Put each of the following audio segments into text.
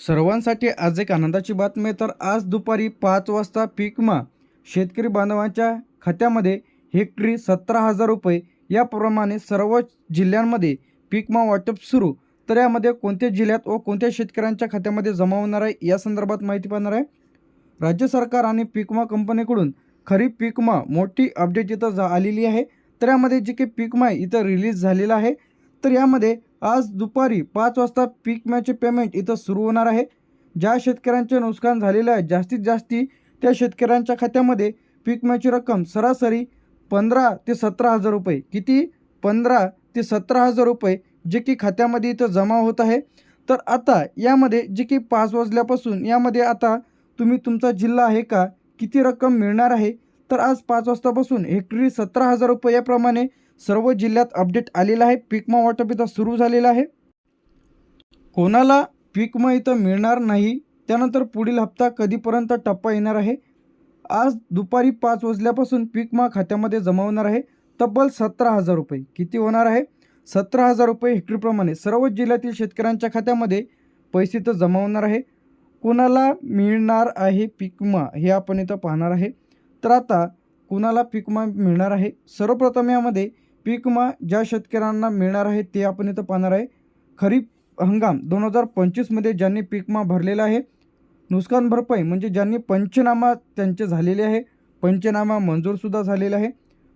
सर्वांसाठी आज एक आनंदाची बातमी तर आज दुपारी पाच वाजता पीकमा शेतकरी बांधवांच्या खात्यामध्ये हेक्टरी सतरा हजार रुपये याप्रमाणे सर्व जिल्ह्यांमध्ये पीकमा वाटप सुरू. तर यामध्ये कोणत्या जिल्ह्यात व कोणत्या शेतकऱ्यांच्या खात्यामध्ये जमा होणार आहे या संदर्भात माहिती पाहणार आहे. राज्य सरकार आणि पीकमा कंपनीकडून खरीप पीकमा मोठी अपडेट इथं जा आलेली आहे. तर यामध्ये जे काही पीकमा इथं रिलीज झालेलं आहे तर यामध्ये आज दुपारी पाच वाजता पीक विम्याचे पेमेंट इथं सुरू होणार आहे. ज्या शेतकऱ्यांचे नुकसान झालेलं आहे जास्तीत जास्ती त्या शेतकऱ्यांच्या खात्यामध्ये पीक विम्याची रक्कम सरासरी पंधरा ते सतरा हजार रुपये. किती? पंधरा ते सतरा हजार रुपये जे की खात्यामध्ये इथं जमा होत आहे. तर आता यामध्ये जे की पाच वाजल्यापासून यामध्ये आता तुम्ही तुमचा जिल्हा आहे का? किती रक्कम मिळणार आहे? तर आज पाच वाजतापासून हेक्टरी सतरा हजार रुपये याप्रमाणे सर्व जिल्ह्यात अपडेट आलेलं आहे. पीकमा वाटप इथं सुरू झालेलं आहे. कोणाला पीकमा इथं मिळणार नाही त्यानंतर पुढील हप्ता कधीपर्यंत टप्पा येणार आहे? आज दुपारी पाच वाजल्यापासून पीकमा खात्यामध्ये जमा होणार आहे. तब्बल सतरा हजार रुपये. किती होणार आहे? सतरा हजार रुपये हेक्टरीप्रमाणे सर्व जिल्ह्यातील शेतकऱ्यांच्या खात्यामध्ये पैसे इथं जमा होणार आहे. कोणाला मिळणार आहे पीकमा हे आपण इथं पाहणार आहे. तर आता कुणाला पीकमा मिळणार आहे? सर्वप्रथम यामध्ये पीकमा ज्या शेतकऱ्यांना मिळणार आहे ते आपण इथं पाहणार आहे. खरीप हंगाम दोन हजार पंचवीसमध्ये ज्यांनी पीकमा भरलेला आहे नुकसान भरपाई म्हणजे ज्यांनी पंचनामा त्यांचे झालेले आहे पंचनामा मंजूरसुद्धा झालेला आहे.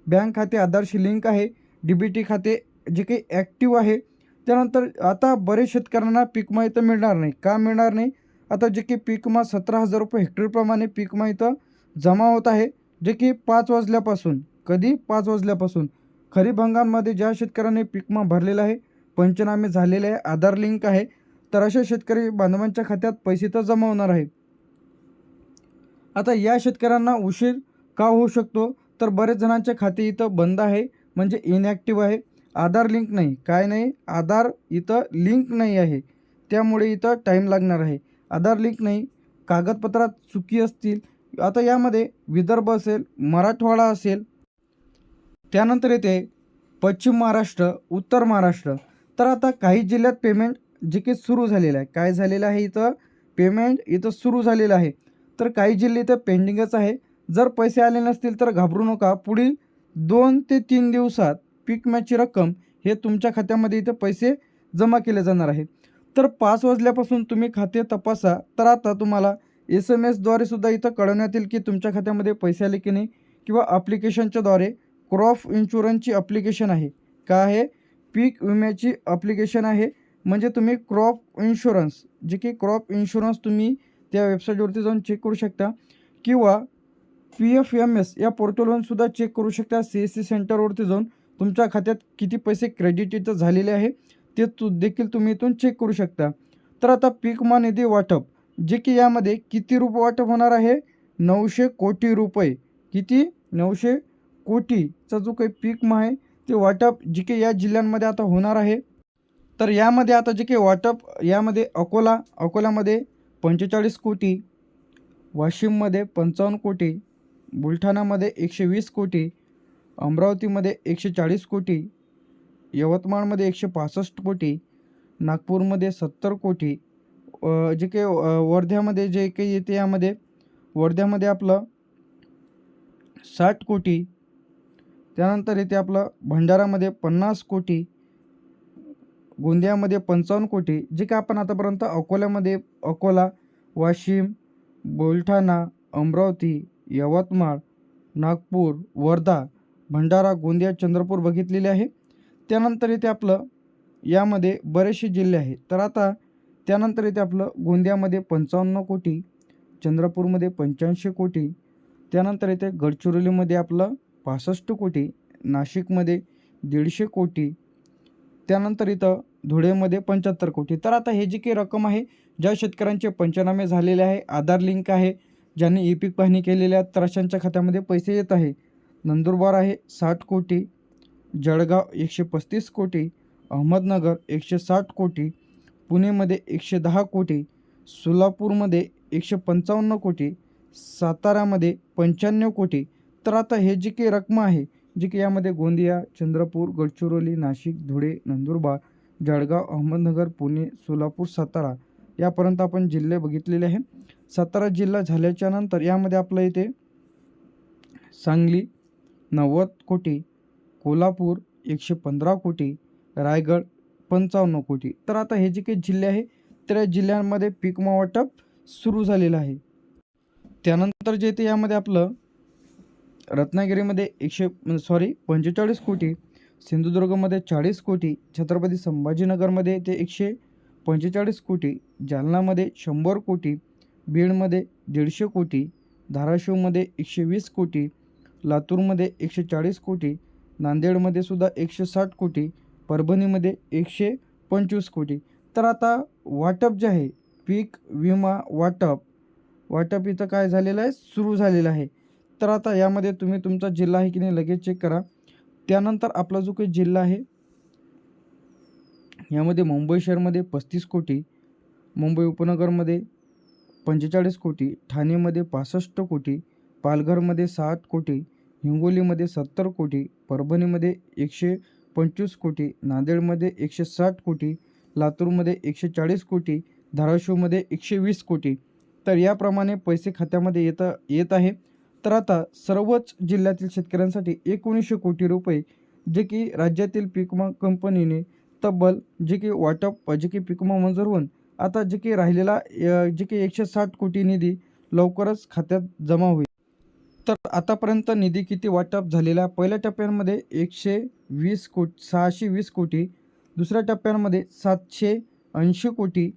बँक खाते आधारशी लिंक आहे डी बी टी खाते जे काही ॲक्टिव्ह आहे त्यानंतर आता बरेच शेतकऱ्यांना पीकमा इथं मिळणार नाही. का मिळणार नाही? आता जे की पीकमा सतरा हजार रुपये हेक्टरप्रमाणे पीकमा इथं जमा होत आहे जे की पाच वाजल्यापासून कधी? पाच वाजल्यापासून. खरीप हंगाममध्ये ज्या शेतकऱ्यांनी पीकमा भरलेला आहे पंचनामे झालेले आहे आधार लिंक आहे तर अशा शेतकरी बांधवांच्या खात्यात पैसे तर जमा होणार आहे आता या शेतकऱ्यांना उशीर का होऊ शकतो? तर बरेच जणांचे खाते इथं बंद आहे म्हणजे इनॲक्टिव्ह आहे. आधार लिंक नाही काय नाही आधार इथं लिंक नाही आहे. त्यामुळे इथं टाईम लागणार आहे. आधार लिंक नाही कागदपत्रात चुकी असतील. आता यामध्ये विदर्भ असेल मराठवाडा असेल त्यानंतर येते पश्चिम महाराष्ट्र उत्तर महाराष्ट्र. तर आता काही जिल्ह्यात पेमेंट जे की सुरू झालेलं आहे. काय झालेलं आहे इथं? पेमेंट इथं सुरू झालेलं आहे. तर काही जिल्हे इथं पेंडिंगच आहे. जर पैसे आले नसतील तर घाबरू नका. पुढील दोन ते तीन दिवसात पीक मॅचची रक्कम हे तुमच्या खात्यामध्ये इथं पैसे जमा केले जाणार आहे तर पाच वाजल्यापासून तुम्ही खाते तपासा. तर आता तुम्हाला एस एम एसद्वारे सुद्धा इथं कळवण्यात येईल की तुमच्या खात्यामध्ये पैसे आले की नाही किंवा ॲप्लिकेशनच्याद्वारे क्रॉप इन्शुरन्सची अप्लिकेशन आहे. का आहे? पीक विम्याची अप्लिकेशन आहे. म्हणजे तुम्ही क्रॉप इन्शुरन्स जे की क्रॉप इन्शुरन्स तुम्ही त्या वेबसाईटवरती जाऊन चेक करू शकता. किंवा पी एफ एम एस या पोर्टलवरून सुद्धा चेक करू शकता. सी एस सी सेंटरवरती जाऊन तुमच्या खात्यात किती पैसे क्रेडिट इथं झालेले आहे ते तू देखील तुम्ही इथून चेक करू शकता. तर आता पीकमा निधी वाटप जे की यामध्ये किती रुपये वाटप होणार आहे? नऊशे कोटी रुपये. किती? नऊशे कोटीचा जो काही पीक आहे ते वाटप जे काही या जिल्ह्यांमध्ये आता होणार आहे. तर यामध्ये आता जे काही वाटप यामध्ये अकोला अकोल्यामध्ये पंचेचाळीस कोटी वाशिममध्ये पंचावन्न कोटी बुलढाणामध्ये एकशे वीस कोटी अमरावतीमध्ये एकशे चाळीस कोटी यवतमाळमध्ये एकशे पासष्ट कोटी नागपूरमध्ये सत्तर कोटी जे काही वर्ध्यामध्ये जे काही येते यामध्ये वर्ध्यामध्ये आपलं साठ कोटी त्यानंतर येते आपलं भंडारामध्ये पन्नास कोटी गोंदियामध्ये पंचावन्न कोटी जे काय आपण आतापर्यंत अकोल्यामध्ये अकोला वाशिम बुलढाणा अमरावती यवतमाळ नागपूर वर्धा भंडारा गोंदिया चंद्रपूर बघितलेले आहे. त्यानंतर येते आपलं यामध्ये बरेचसे जिल्हे आहेत. तर आता त्यानंतर येते आपलं गोंदियामध्ये पंचावन्न कोटी चंद्रपूरमध्ये पंच्याऐंशी कोटी त्यानंतर येते गडचिरोलीमध्ये आपलं पासष्ट कोटी नाशिकमध्ये दीडशे कोटी त्यानंतर इथं धुळेमध्ये पंच्याहत्तर कोटी. तर आता हे जी काही रक्कम आहे ज्या शेतकऱ्यांचे पंचनामे झालेले आहे आधार लिंक आहे ज्यांनी ई पीक पाहणी केलेली आहे तर अशांच्या खात्यामध्ये पैसे येत आहे. नंदुरबार आहे साठ कोटी जळगाव एकशे पस्तीस कोटी अहमदनगर एकशे साठ कोटी पुणेमध्ये एकशे दहा कोटी सोलापूरमध्ये एकशे पंचावन्न कोटी सातारामध्ये पंच्याण्णव कोटी तर आता हे जी काही रक्कम आहे जी की यामध्ये गोंदिया चंद्रपूर गडचिरोली नाशिक धुळे नंदुरबार जळगाव अहमदनगर पुणे सोलापूर सातारा यापर्यंत आपण जिल्हे बघितलेले आहे सातारा जिल्हा झाल्याच्यानंतर यामध्ये आपलं इथे सांगली नव्वद कोटी कोल्हापूर एकशे पंधरा कोटी रायगड पंचावन्न कोटी. तर आता हे जे काही जिल्हे आहे तर या जिल्ह्यांमध्ये पीक वाटप सुरू झालेलं आहे. त्यानंतर जे ते यामध्ये आपलं रत्नागिरीमध्ये एकशे म्हणजे सॉरी पंचेचाळीस कोटी सिंधुदुर्गमध्ये चाळीस कोटी छत्रपती संभाजीनगरमध्ये ते एकशे पंचेचाळीस कोटी जालनामध्ये शंभर कोटी बीडमध्ये दीडशे कोटी धाराशिवमध्ये एकशे वीस कोटी लातूरमध्ये एकशे चाळीस कोटी नांदेडमध्ये सुद्धा एकशे साठ कोटी परभणीमध्ये एकशे पंचवीस कोटी. तर आता वाटप जे आहे पीक विमा वाटप वाटप इथं काय झालेलं आहे? सुरू झालेलं आहे. तर आता यामध्ये तुम्ही तुमचा जिल्हा आहे की नाही लगेच चेक करा. त्यानंतर आपला जो काही जिल्हा आहे यामध्ये मुंबई शहरमध्ये पस्तीस कोटी मुंबई उपनगरमध्ये पंचेचाळीस कोटी ठाणेमध्ये पासष्ट कोटी पालघरमध्ये साठ कोटी हिंगोलीमध्ये सत्तर कोटी परभणीमध्ये एकशे पंचवीस कोटी नांदेडमध्ये एकशे साठ कोटी लातूरमध्ये एकशे चाळीस कोटी धाराशिवमध्ये एकशे वीस कोटी. तर याप्रमाणे पैसे खात्यामध्ये येत येत आहे. तर आता सर्वच जिल्ह्यातील शेतकऱ्यांसाठी एकोणीसशे कोटी रुपये जे की राज्यातील पिकमा कंपनीने तब्बल जे की वाटप जे की पीक विमा मंजूर होऊन आता जे की राहिलेला जे की एकशे साठ कोटी निधी लवकरच खात्यात जमा होईल. तर आतापर्यंत निधी किती वाटप झालेला? पहिल्या टप्प्यांमध्ये एकशे वीस को सहाशे वीस कोटी दुसऱ्या टप्प्यांमध्ये सातशे ऐंशी कोटी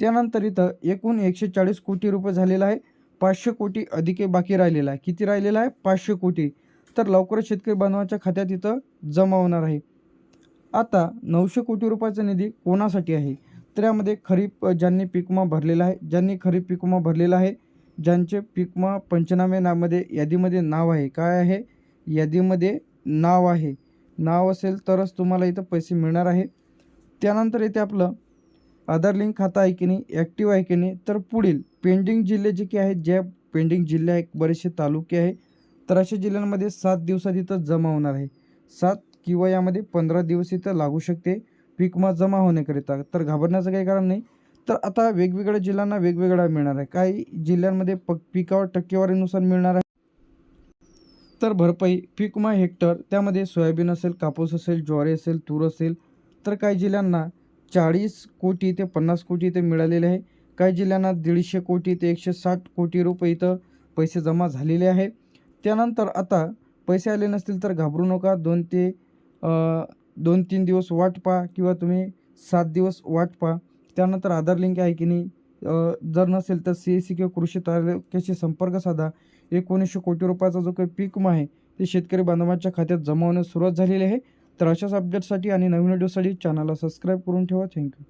त्यानंतर इथं एकूण एकशे चाळीस कोटी रुपये झालेला आहे. पाचशे कोटी अधिक बाकी राहिलेला आहे. किती राहिलेला आहे? पाचशे कोटी. तर लवकरच शेतकरी बांधवांच्या खात्यात इथं जमा होणार आहे. आता नऊशे कोटी रुपयाचा निधी कोणासाठी आहे? तर यामध्ये खरीप ज्यांनी पिकमा भरलेला आहे ज्यांनी खरीप पिकमा भरलेला आहे ज्यांचे पिकमा पंचनामे नामध्ये यादीमध्ये नाव आहे. काय आहे? यादीमध्ये नाव आहे. नाव असेल तरच तुम्हाला इथं पैसे मिळणार आहे. त्यानंतर इथे आपलं आधार लिंक खातं आहे की नाही? ॲक्टिव्ह आहे की नाही? तर पुढील पेंडिंग जिल्हे जे की आहेत ज्या पेंडिंग जिल्हे आहेत बरेचसे तालुके आहे तर अशा जिल्ह्यांमध्ये सात दिवसात इथं जमा होणार आहे. सात किंवा यामध्ये पंधरा दिवस इथं लागू शकते पीकमा जमा होण्याकरिता. तर घाबरण्याचं काही कारण नाही. तर आता वेगवेगळ्या जिल्ह्यांना वेगवेगळा मिळणार आहे. काही जिल्ह्यांमध्ये प पिकावर टक्केवारीनुसार मिळणार आहे. तर भरपाई पीकमा हेक्टर त्यामध्ये सोयाबीन असेल कापूस असेल ज्वारी असेल तूर असेल तर काही जिल्ह्यांना चाळीस कोटी ते पन्नास कोटी इथे मिळालेले आहे. काही जिल्ह्यांना दीडशे कोटी ते एकशे साठ कोटी रुपये इथं पैसे जमा झालेले आहे त्यानंतर आता पैसे आले नसतील तर घाबरू नका. दोन ते दोन तीन दिवस वाट पहा किंवा तुम्ही सात दिवस वाट पहा. त्यानंतर आधार लिंक आहे की नाही? जर नसेल तर सी एस सी किंवा कृषी तालुक्याशी संपर्क साधा. एकोणीसशे कोटी रुपयाचा जो काही पीक आहे ते शेतकरी बांधवांच्या खात्यात जमा होण्यास सुरुवात झालेली आहे. तर अशाच अपडेटसाठी आणि नवीन व्हिडिओसाठी चॅनलला सबस्क्राईब करून ठेवा. थँक्यू